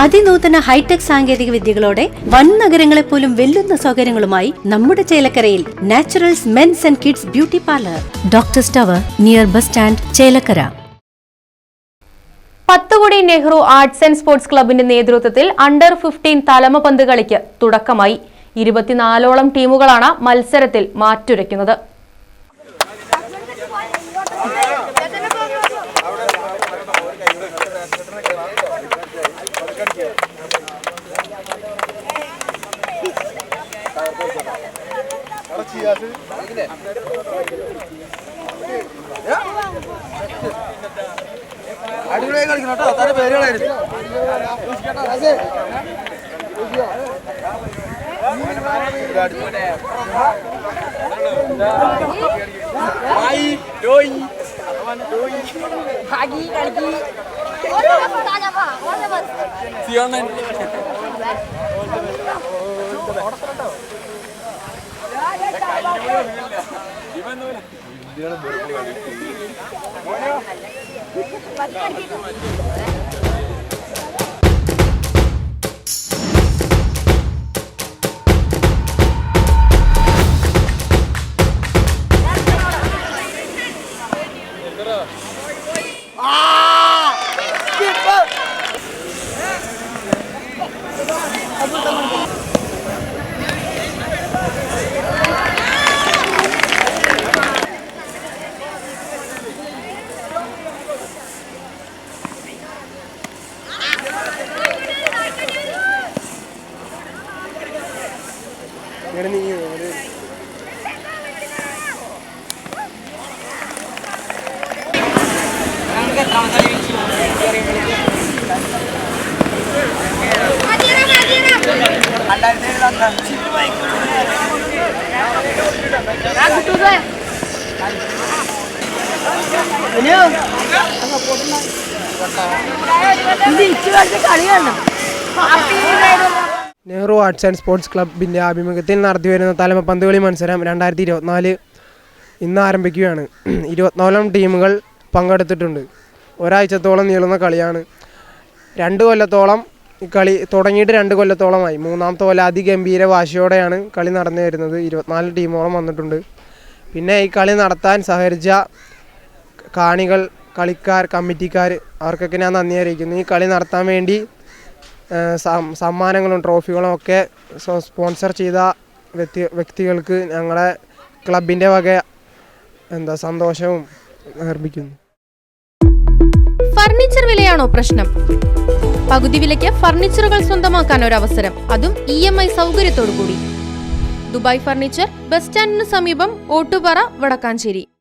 അതിനൂതന hi tech സാങ്കേതിക വിദ്യകളോടെ വൻ നഗരങ്ങളെ പോലും വെല്ലുന്ന സൗകര്യങ്ങളുമായി നമ്മുടെ ചേലക്കരയിൽ Naturals men's and kids beauty parlour. Doctor stover near bus stand Chelakkara. Pathukudi Nehru arts and sports ക്ലബിന്റെ നേതൃത്വത്തിൽ അണ്ടർ ഫിഫ്റ്റീൻ തലമ പന്ത് കളിക്ക് തുടക്കമായി. ഇരുപത്തിനാലോളം ടീമുകളാണ് മത്സരത്തിൽ മാറ്റുരയ്ക്കുന്നത്. അടിപൊളിയായി കളിക്കണം കേട്ടോ തന്റെ പേരുകളായിരുന്നു കുട്ടികളെ അങ്ങനെ നീങ്ങി അങ്ങനെ കളിയാണ് നെഹ്റു ആർട്സ് ആൻഡ് സ്പോർട്സ് ക്ലബിന്റെ ആഭിമുഖ്യത്തിൽ നടത്തിവരുന്ന തലമ പന്തുകളി മത്സരം രണ്ടായിരത്തി ഇരുപത്തിനാല് ഇന്ന് ആരംഭിക്കുകയാണ്. ഇരുപത്തിനാലോളം ടീമുകൾ പങ്കെടുത്തിട്ടുണ്ട്. ഒരാഴ്ചത്തോളം നീളുന്ന കളിയാണ്. രണ്ട് കൊല്ലത്തോളം കളി തുടങ്ങിയിട്ട് രണ്ട് കൊല്ലത്തോളമായി. മൂന്നാമത്തെ കൊല്ലം അതിഗംഭീര വാശിയോടെയാണ് കളി നടന്നു വരുന്നത്. ഇരുപത്തിനാല് ടീമോളം വന്നിട്ടുണ്ട്. പിന്നെ ഈ കളി നടത്താൻ സഹകരിച്ച കാണികൾ കളിക്കാർ കമ്മിറ്റിക്കാർ അവർക്കൊക്കെ ഞാൻ നന്ദി അറിയിക്കുന്നു. ഈ കളി നടത്താൻ വേണ്ടി സമ്മാനങ്ങളും ട്രോഫികളും ഒക്കെ സ്പോൺസർ ചെയ്ത വ്യക്തി വ്യക്തികൾക്ക് ഞങ്ങളെ ക്ലബിന്റെ വക എന്താ സന്തോഷവും അർപ്പിക്കുന്നു. ഫർണിച്ചർ വിലയാണോ പ്രശ്നം? പകുതി വിലയ്ക്ക് ഫർണിച്ചറുകൾ സ്വന്തമാക്കാൻ ഒരു അവസരം അതും ഇ എം ഐ സൗകര്യത്തോടു കൂടി ദുബായ് ഫർണിച്ചർ ബസ് സ്റ്റാൻഡിന് സമീപം ഓട്ടുപാറ വടക്കാഞ്ചേരി.